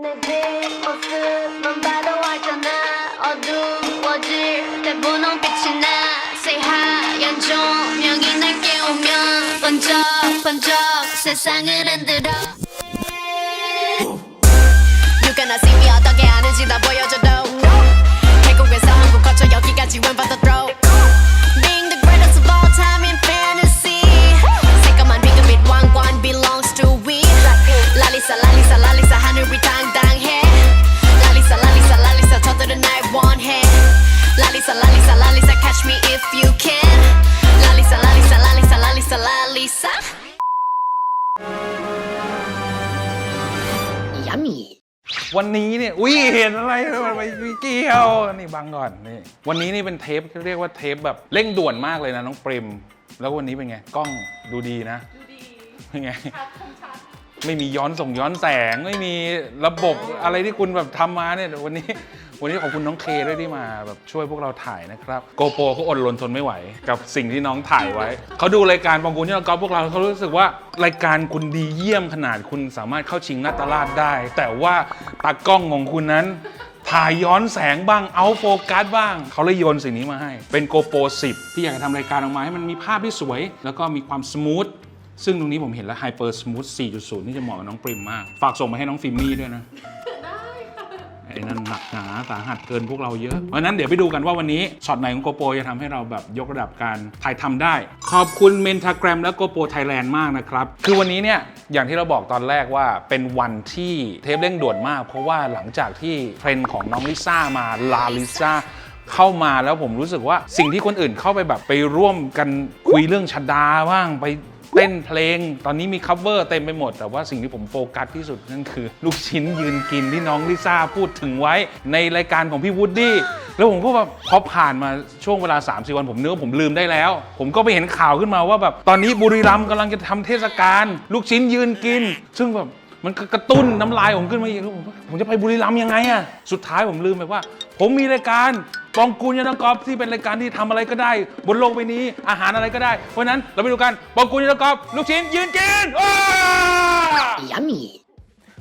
내 뒷 모습만 봐도 알잖아. 어두워질 때 분홍빛이 나. 연 조명이 날 깨우면 번쩍 번쩍 세상을 흔들어. You gonna see me 어떻게 하는지 다 보여줘도 태국에서 한국 거쳐 여기까지 the throat เกี่ยว นี่บังก่อนนี่ วันนี้นี่เป็นเทปที่เรียกว่าเทปแบบเร่งด่วนมากเลยนะน้องปริม แล้ววันนี้เป็นไง กล้องดูดีนะ ดูดี เป็นไง ชัดคมชัดไม่มีย้อนส่งย้อนแสงไม่มีระบบอะไรที่คุณแบบทำมาเนี่ยวันนี้ วันนี้ขอบคุณน้องเคด้วยที่มาแบบช่วยพวกเราถ่ายนะครับโกโปเขาอดรนทนไม่ไหว กับสิ่งที่น้องถ่ายไว้ เขาดูรายการปองกูที่เรากอล์ฟพวกเราเขารู้สึกว่ารายการคุณดีเยี่ยมขนาดคุณสามารถเข้าชิงนาตราชได้ แต่ว่าตากล้องของคุณนั้น ถ่ายย้อนแสงบ้างเอาโฟกัสบ้าง เขาเลยโยนสิ่งนี้มาให้ เป็นโกโปร10 ที่อยากจะทำรายการออกมาให้มันมีภาพที่สวย แล้วก็มีความสมูทซึ่งตรงนี้ผมเห็นแล้ว Hyper Smooth 4.0 นี่จะเหมาะกับน้องปริมมาก ฝากส่งมาให้น้องฟิมมี่ด้วยนะ ไอ้นั่นหนักหนาสาหัสเกินพวกเราเยอะ เพราะฉะนั้นเดี๋ยวไปดูกันว่าวันนี้ช็อตไหนของโกโปรจะทำให้เราแบบยกระดับการถ่ายทำได้ ขอบคุณเมนทาแกรมและโกโปรไทยแลนด์มากนะครับ คือวันนี้เนี่ยอย่างที่เราบอกตอนแรกว่าเป็นวันที่เทปเร่งด่วนมาก เพราะว่าหลังจากที่เทรนด์ของน้องลิซ่ามาลาลิซ่าเข้ามาแล้วผมรู้สึกว่าสิ่งที่คนอื่นเข้าไปแบบไปร่วมกันคุยเรื่องชดาบ้างไป เต้นเพลง ตอนนี้มีคัฟเวอร์เต็มไปหมด แต่ว่าสิ่งที่ผมโฟกัสที่สุดนั่นคือ ลูกชิ้นยืนกินที่น้องลิซ่าพูดถึงไว้ในรายการของพี่วูดดี้แล้วผมก็แบบพอผ่านมาช่วงเวลา3าสี่วันผมนึกว่าผมลืมได้แล้ว ผมก็ไปเห็นข่าวขึ้นมาว่าแบบตอนนี้บุรีรัมย์กำลังจะทำเทศกาลลูกชิ้นยืนกิน ซึ่งแบบมันกระตุ้นน้ำลายผมขึ้นมาอีกแล้วผมจะไปบุรีรัมย์ยังไงอะสุดท้ายผมลืมไปว่า ผมมีรายการ ปองกูลยนกอฟที่เป็นรายการที่ทำอะไรก็ได้ บนโลกใบนี้อาหารอะไรก็ได้ เพราะฉะนั้นเราไปดูกันปองกูลยนกอฟลูกชิ้นยืนกินว้า Yummy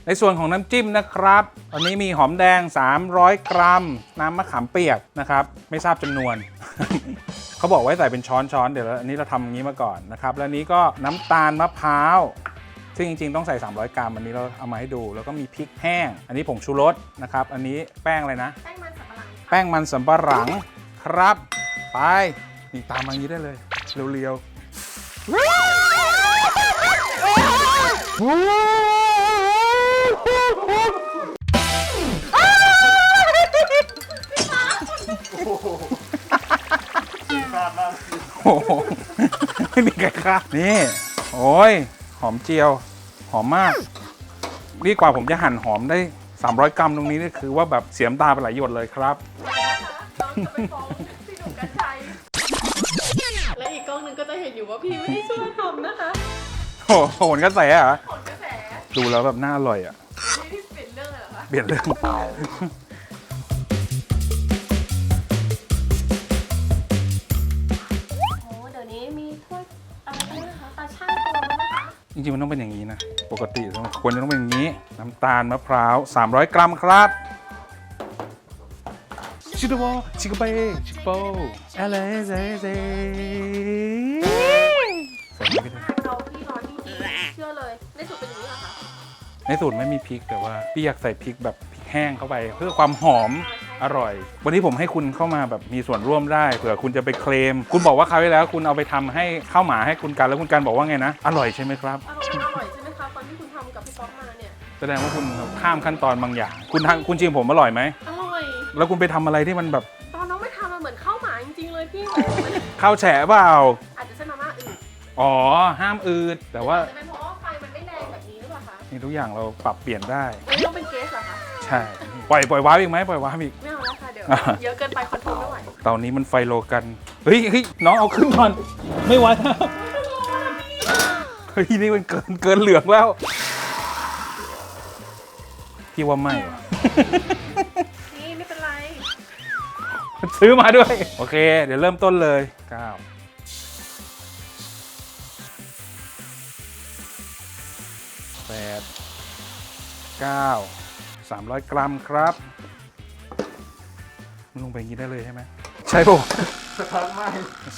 ในส่วนของน้ำจิ้มนะครับตอนนี้มีหอมแดง 300 กรัม น้ำมะขามเปียกนะครับ ไม่ทราบจำนวน เขาบอกไว้ใส่เป็นช้อนช้อนๆเดี๋ยวอันนี้เราทำอย่างนี้มาก่อนนะครับ แล้วอันนี้ก็น้ำตาลมะพร้าว ซึ่งจริงๆ ต้องใส่ 300 กรัม อันนี้เราเอามาให้ดู แล้วก็มีพริกแห้ง อันนี้ผงชูรสนะครับ อันนี้แป้งอะไรนะ แป้งมันสับปะหลัง แป้งมันสำปะหลังครับ ไป นี่ตามมาอย่างนี้ได้เลย เร็วๆโอ้โหไม่มีใครฆ่านี่ โอ้ย หอมเจียว หอมมากนี่กว่าผมจะหั่นหอมได้ 300 กรัมตรงนี้นี่คือว่าแบบเสียมตาไปหลายหยดเลยครับเราจะไปฟ้องพี่หนุ่มกัญชัยและอีกกล้องหนึงก็จะเห็นอยู่ว่าพี่ไม่ได้ช่วยทำนะคะโอ้โหผลกระแสเหรอผลกระแสดูแล้วแบบน่าอร่อยอะไม่ได้เปลี่ยนเรื่องเลยเหรอคะ เปลี่ยนเรื่อง จริงๆมันต้องเป็นอย่างนี้นะ ปกติควรจะต้องเป็นอย่างนี้ น้ำตาลมะพร้าว 300 กรัมครับชิคโบชิคเบชิคโบเอเลเซเซใส่นี้ก็ได้เราพี่ร้อนจริงๆเชื่อเลยในสุดเป็นอย่างนี้เหรอคะในสูตรไม่มีพริกแต่ว่าพี่อยากใส่พริกแบบพริกแห้งเข้าไป เพื่อความหอม อร่อย วันนี้ผมให้คุณเข้ามาแบบมีส่วนร่วมได้เผื่อคุณจะไปเคลม คุณบอกว่าคราวที่แล้ว คุณเอาไปทำให้ข้าวหมาให้คุณกันแล้วคุณกันบอกว่าไงนะ อร่อยใช่ไหมครับ อร่อยอร่อยใช่ไหมคะตอนที่คุณทำกับพี่ป๊อกมาเนี่ย แสดงว่าคุณข้ามขั้นตอนบางอย่าง คุณทำคุณจริงผมอร่อยไหมอร่อย แล้วคุณไปทำอะไรที่มันแบบตอนน้องไม่ทำมันเหมือนข้าวหมาจริงๆเลยพี่ ข้าวแฉะเปล่าอาจจะใช่มาม่าอื่นอ๋อห้ามอืดแต่ว่าจะเป็นเพราะว่าไฟมันไม่แรงแบบนี้หรือเปล่าคะนี่ทุกอย่างเราปรับเปลี่ยนได้ไม่ต้องเป็นเกสเหรอคะ ใช่ ปล่อยปล่อยว้าวอีกไหมปล่อยว้าวอีกไม่เอาแล้วค่ะ เดี๋ยวอ่าเยอะเกินไปคอนโทรลไม่ไหวตอนนี้มันไฟโลกัน เฮ้ยเฮ้ยน้องเอาขึ้นก่อน ไม่ไหวแล้วเฮ้ยนี่มันเกินเกินเหลืองแล้วพี่ว่าไม่ว่ะนี่ไม่เป็นไร ซื้อมาด้วย โอเค เดี๋ยวเริ่มต้นเลย9 8 9 300กรัมครับมัน ลงไปอย่างนี้ได้เลยใช่ไหมใช่ป่ะสตาร์ทไม่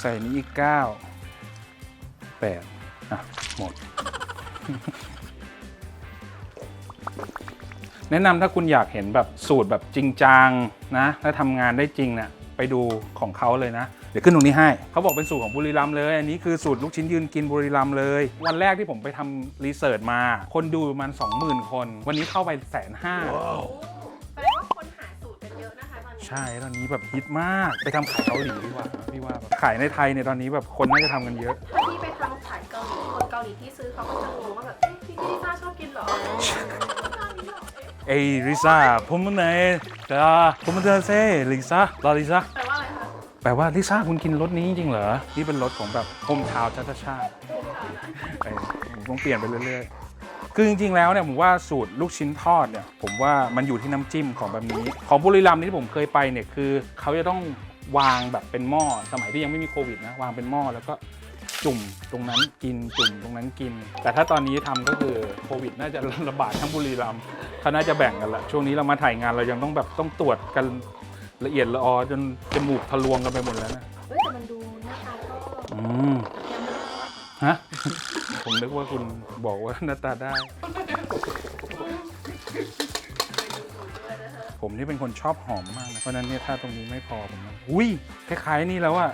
ใส่นี้อีก9 8อะหมด แนะนำถ้าคุณอยากเห็นแบบสูตรแบบจริงจังนะและทำงานได้จริงเนี่ยไปดูของเขาเลยนะ เดี๋ยวขึ้นตรงนี้ให้ เขาบอกเป็นสูตรของบุรีรัมย์เลย อันนี้คือสูตรลูกชิ้นยืนกินบุรีรัมย์เลย วันแรกที่ผมไปทำรีเสิร์ชมา คนดูประมาณ20,000 คน วันนี้เข้าไปแสนห้า ใช่ตอนนี้แบบฮิตมากไปทำขายเกาหลีดีกว่าพี่ว่าแบบขายในไทยเนี่ยตอนนี้แบบคนน่าจะทำกันเยอะถ้าพี่ไปทำขายเกาหลีคนเกาหลีที่ซื้อเขาก็จะงงว่าแบบเอ๊ะพี่ลิซ่าชอบกินเหรอร้านนี้เหรอเอ๊ะเอ้ยลิซ่าผมมันไหนจ้าผมมันเจอเซ่ลิซ่าลาลิซ่าแปลว่าอะไรคะแปลว่าลิซ่าคุณกินรสนี้จริงเหรอนี่เป็นรสของแบบโฮมทาวน์ชาชาชาไปผมต้องเปลี่ยนไปเรื่อยๆ คือจริงๆแล้วเนี่ยผมว่าสูตรลูกชิ้นทอดเนี่ยผมว่ามันอยู่ที่น้ำจิ้มของแบบนี้ ของบุรีรัมย์ที่ผมเคยไปเนี่ยคือเขาจะต้องวางแบบเป็นหม้อสมัยที่ยังไม่มีโควิดนะวางเป็นหม้อแล้วก็จุ่มตรงนั้นกินจุ่มตรงนั้นกิน แต่ถ้าตอนนี้ทำก็คือโควิดน่าจะระบาดทั้งบุรีรัมย์เขาน่าจะแบ่งกันละช่วงนี้เรามาถ่ายงานเรายังต้องแบบต้องตรวจกันละเอียดละออจนจมูกทะลวงกันไปหมดแล้วนะเฮ้ยแต่มันดูหน้าตาก็ อืม ฮะ ผมนึกว่าคุณบอกว่าหน้าตาได้ ผมนี่เป็นคนชอบหอมมากนะ เพราะฉะนั้นเนี่ยถ้าตรงนี้ไม่พอผมนะอุ้ยคล้ายๆนี่แล้วอะ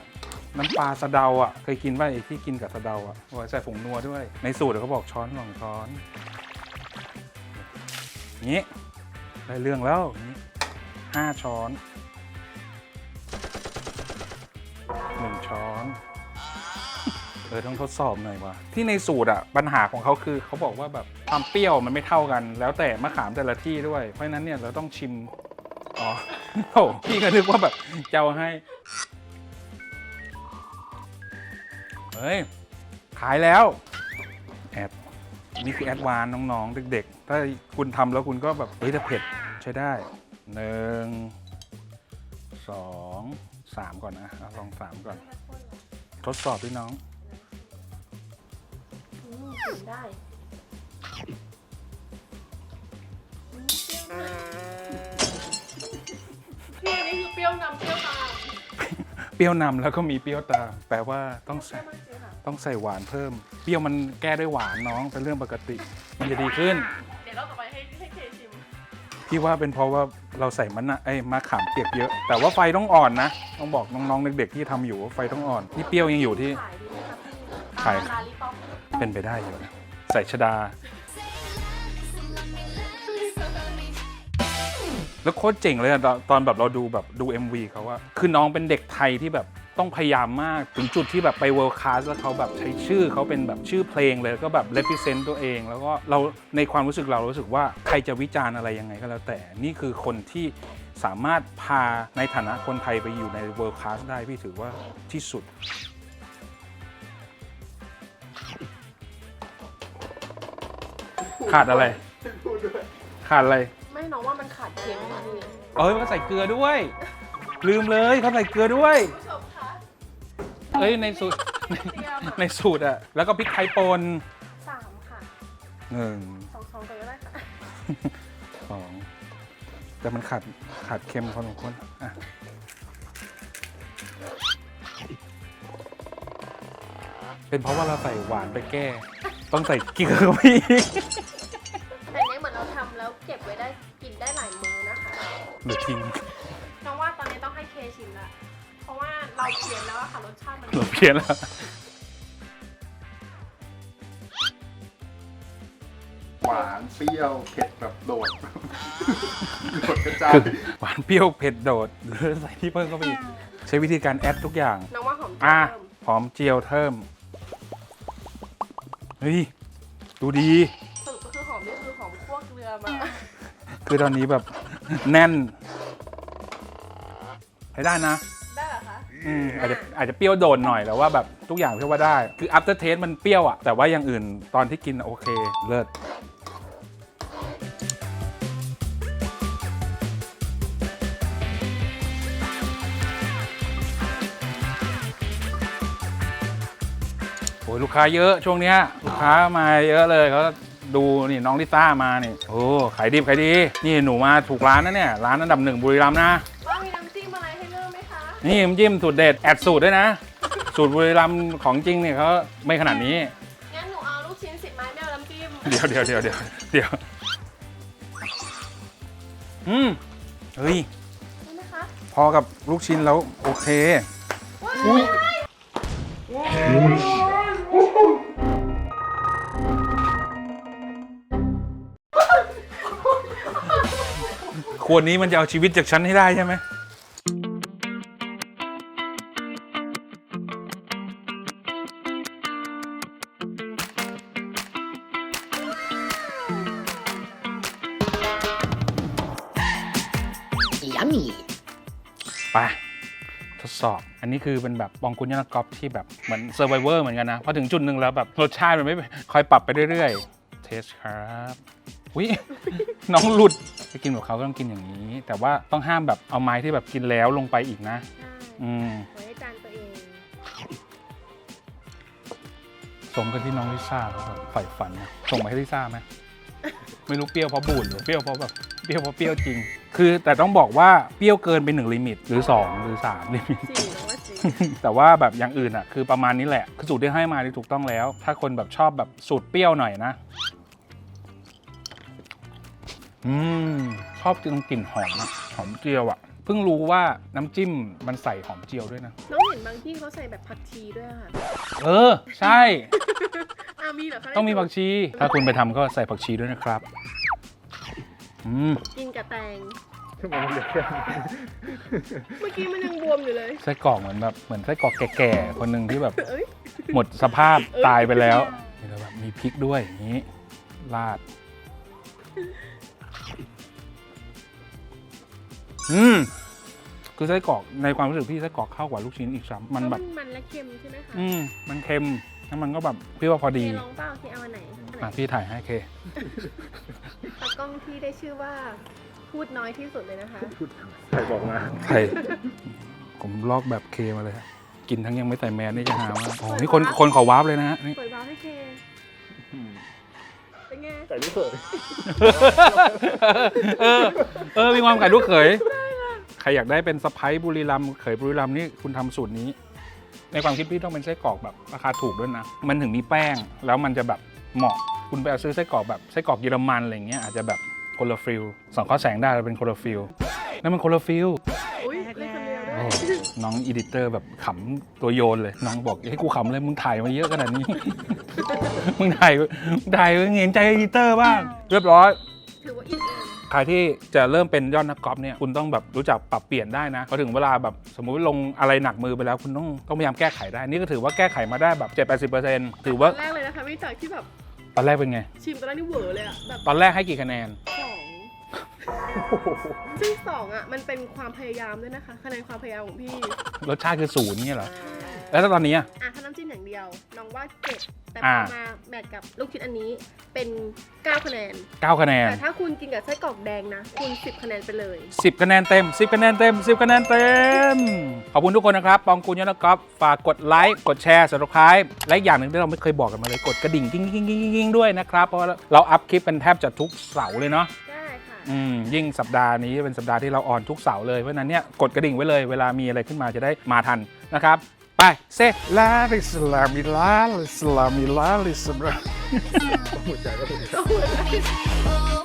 น้ำปลาสะเดาอะเคยกินว่าไอ้ที่กินกับสะเดาอะโอ้ยใส่ผงนัวด้วย ในสูตรเขาบอกช้อนสองช้อนนี้ได้เรื่องแล้วนี้ห้าช้อน เออต้องทดสอบหน่อยว่ะที่ในสูตรอะปัญหาของเขาคือเขาบอกว่าแบบความเปรี้ยวมันไม่เท่ากัน แล้วแต่มะขามแต่ละที่ด้วย เพราะฉะนั้นเนี่ยเราต้องชิมอ๋อโอ้พี่ก็นึกว่าแบบเจะเอาให้เฮ้ยขายแล้วแอดนี่คือแอดวานน้องๆ เด็กๆ ถ้าคุณทำแล้วคุณก็แบบเฮ้ยแต่เผ็ดใช้ได้หนึ่งสองสามก่อนนะลองสามก่อน ทดสอบพี่น้อง อืมกินได้อืมเปรี้ยวมากพี่อันนี้คือเปรี้ยวนำเปรี้ยวตามเปรี้ยวนำแล้วก็มีเปรี้ยวตามแปลว่าต้องเปรี้ใส่ยวมากจริงค่ะต้องใส่หวานเพิ่ม เปรี้ยวมันแก้ด้วยหวานน้องเป็นเรื่องปกติ มันจะดีขึ้น เดี๋ยวเราต่อไปให้ให้เคชิม พี่ว่าเป็นเพราะว่าเราใส่มันนะไอ้ยมะขามเปียกเยอะ แต่ว่าไฟต้องอ่อนนะ ต้องบอกน้องๆเด็กๆที่ทำอยู่ว่าไฟต้องอ่อนนี่เปรี้ยวยังอยู่ที่ ขายดีไหมคะพี่ขายลาลิปป๊อป เป็นไปได้อยู่นะใส่ชดา แล้วโคตรเจ๋งเลยอะตอนตอนแบบเราดูแบบดู MV เขาอะคือน้องเป็นเด็กไทยที่แบบต้องพยายามมากถึงจุดที่แบบไป world class แล้วเขาแบบใช้ชื่อเขาเป็นแบบชื่อเพลงเลยแล้วก็แบบ represent ตัวเอง แล้วก็เราในความรู้สึกเรารู้สึกว่าใครจะวิจารณ์อะไรยังไงก็แล้วแต่นี่คือคนที่สามารถพาในฐานะคนไทยไปอยู่ใน world class ได้พี่ถือว่าที่สุด ขาดอะไร พูดด้วยขาดอะไร ไม่น้องว่ามันขาดเค็มค่ะพี่เอ้ยเขาใส่เกลือด้วย ลืมเลยเขาใส่เกลือด้วย ผู้ชมคะเอ้ยในสูตรเตรียมในสูตรอะแล้วก็พริกไทยป่นสามค่ะหนึ่งสองสองไปก็ได้ค่ะสองแต่มันขาดขาดเค็มพอสมควรอะเป็นเพราะว่าเราใส่หวานไปแก้ ต้องใส่เกลือเข้าไปอีก เก็บไว้ได้กินได้หลายมื้อนะคะหรือทิ้งน้องว่าตอนนี้ต้องให้เคชิมละเพราะว่าเราเพียนแล้วอะค่ะรสชาติมันเราเพี้ยนแล้วหวานเปรี้ยวเผ็ดแบบโดด โดดกระจายคือหวานเปรี้ยวเผ็ดโดดหรือใส่ที่เพิ่มเข้าไปอีกใช้วิธีการแอดทุกอย่าง น้องว่าหอมอะเพิ่มหอมเจียวเพิ่มเฮ้ย ดูดี อมาคือตอนนี้แบบ แน่นใช้ได้นะ ได้เหรอคะ อืมอาจจะอาจจะเปรี้ยวโดนหน่อยแต่ว่าแบบทุกอย่างเพี่อว่าได้ คือ after taste มันเปรี้ยวอะแต่ว่าอย่างอื่นตอนที่กินโอเค เลิศโอ้ยลูกค้าเยอะช่วงเนี้ยลูกค้ามาเยอะเลยเขา ดูนี่น้องลิซ่ามานี่โอ้ขายดีขายดี นี่หนูมาถูกร้านนะเนี่ยร้านอันดับหนึ่งบุรีรัมย์นะว่ามีน้ำจิ้มอะไรให้เลือกไหมคะนี่น้ำจิ้มสูตรเด็ดแอดสูตรด้วยนะ สูตรบุรีรัมย์ของจริงเนี่ยเขาไม่ขนาดนี้งั้นหนูเอาลูกชิ้นสิบไม้ไม่เอาน้ำจิ้มเดี๋ยวเดี๋ยวเดี๋ยวเดี๋ยวเดี๋ยวอืมเฮ้ยนี่นะคะพอกับลูกชิ้นแล้วโอเคว้าอุ๊ ยยขวดนี้มันจะเอาชีวิตจากฉันให้ได้ใช่ไหม Yummy ไปทดสอบ อันนี้คือเป็นแบบบองกุญยนกอฟที่แบบเหมือนเซอร์ไ o เวอร์เหมือนกันนะพอถึงจุดหนึ่งแล้วแบบรสชาติมันไม่คอยปรับไปเรื่อยๆ เทสครับ อุ้ยน้องหลุด ไปกินกับเขาก็ต้องกินอย่างนี้ แต่ว่าต้องห้ามแบบเอาไม้ที่แบบกินแล้วลงไปอีกนะใช่อืมไว้ในจานตัวเอง สมกับที่น้องลิซ่าเขาแบบใฝ่ฝันนะส่งไปให้ลิซ่าไหมไม่รู้เปรี้ยวเพราะบูดหรือเปรี้ยวเพราะแบบเปรี้ยวเพราะเปรี้ยวจริง คือแต่ต้องบอกว่าเปรี้ยวเกินไปหนึ่งลิมิต หรือสองหรือสามลิมิต สี่นะว่าสี่แต่ว่าแบบอย่างอื่นอะคือประมาณนี้แหละคือสูตรที่ให้มาที่ถูกต้องแล้ว ถ้าคนแบบชอบแบบสูตรเปรี้ยวหน่อยนะ อืมชอบตรงกลิ่นหอมอะหอมเจียวอะเพิ่งรู้ว่าน้ำจิ้มมันใส่หอมเจียวด้วยนะ น้องเห็นบางที่เขาใส่แบบผักชีด้วยอะค่ะเออ ใช่อ้าวมีเหรอคะต้องมีผักชี ถ้าคุณไปทำก็ใส่ผักชีด้วยนะครับ อืมกินกับแตงทำไมมันเหลือแค่นี้เมื่อกี้มันยังบวมอยู่เลย ไส้กรอกเหมือนแบบเหมือนไส้กรอกแก่ๆ คนหนึ่งที่แบบ เอ้ย หมดสภาพตายไปแล้วนี่แล้วแบบมีพริกด้วยอย่างนี้ราด อืมคือไส้กรอกในความรู้สึกพี่ไส้กรอกเข้ากว่าลูกชิ้นอีกซ้ำมันแบบ เพราะมันและเค็มใช่ไหมคะอืมมันเค็มแล้วมันก็แบบพี่ว่าพอเคดีลองเปล่าเคเอาอันไหนอันไหนอะพี่ถ่ายให้เค ตากล้องที่ได้ชื่อว่าพูดน้อยที่สุดเลยนะคะ ใครบอกมาใช่ผมลอกแบบเคมาเลยฮะกินทั้งยังไม่ใส่แมสนี่จะหาว่าอ๋อนี่คนคนขอวาร์ปเลยนะฮะนี่เปิดวาล์วให้เคเป็นไง ไก่ไม่สวยเออ เออมีความไก่ลูกเขยใค รอยากได้เป็นสไปซ์บุรีรัมย์เขยบุรีรัมย์นี่คุณทำสูตรนี้ ในความคิดพี่ต้องเป็นไส้กรอกแบบราคาถูกด้วยนะ มันถึงมีแป้งแล้วมันจะแบบเหมาะคุณไปเอาซื้อไส้กรอกแบบไส้กรอกเยอรมันอะไรเงี้ยอาจจะแบบคนละฟิลสองข้อแสงได้แล้วเป็นคนละฟิลนั่นมันคนละฟิลอุ้ยเล่นคนเดียวด้วโอ้ยน้องอีดิเตอร์แบบขำตัวโยนเลย น้องบอกให้กูขำเลยมึงถ่ายมาเยอะขนาดนี้ มึงถ่ายมึงถ่ายเห็นใจอีดิเตอร์บ้าง เรียบร้อย ใครที่จะเริ่มเป็นยอดนักกอล์ฟเนี่ยคุณต้องแบบรู้จักปรับเปลี่ยนได้นะพอถึงเวลาแบบสมมุติลงอะไรหนักมือไปแล้วคุณต้องต้องพยายามแก้ไขได้ นี่ก็ถือว่าแก้ไขมาได้แบบ7-80%ถือว่าตอนแรกเลยนะคะพี่จากที่แบบตอนแรกเป็นไง ชิมตอนแรกนี่เหวอเลยอะแบบตอนแรกให้กี่คะแนน สองซึ่งสองอะมันเป็นความพยายามด้วยนะคะ คะแนนความพยายามของพี่ รสชาติคือศูนย์เนี่ยเหรอ แล้วถ้าตอนนี้อะอะถ้าน้ำจิ้มอย่างเดียว น้องว่าเจ็ดแต่พอ่าอมาแมทกับลูกชิ้นอันนี้เป็นเก้าคะแนน 9คะแนน แต่ถ้าคุณกินกับไส้กรอกแดงนะ คุณสิบคะแนนไปเลย 10 คะแนนเต็ม 10 คะแนนเต็ม 10 คะแนนเต็ม ขอบคุณทุกคนนะครับ ปองกุลยนกอล์ฟฝากกดไลค์ กดแชร์ subscribe และอีกอย่างหนึ่งที่เราไม่เคยบอกกันมาเลย กดกระดิ่งกิ้งกิ้งกิ้งกิ้งด้วยนะครับ เพราะว่าเราอัพคลิปกันแทบจะทุกเสาร์เลยเนาะ ได้ค่ะ อืม ยิ่งสัปดาห์นี้เป็นสัปดาห์ที่เราออนทุกเสาร์เลย เพราะฉะนั้นเนี่ยกดกระดิ่งไว้เลย เวลามีอะไรขึ้นมาจะได้มาทันนะครับ ไปเซลาลิสลามิลาลิสลามิลาลิสลาหัวใจก็เป็น Oh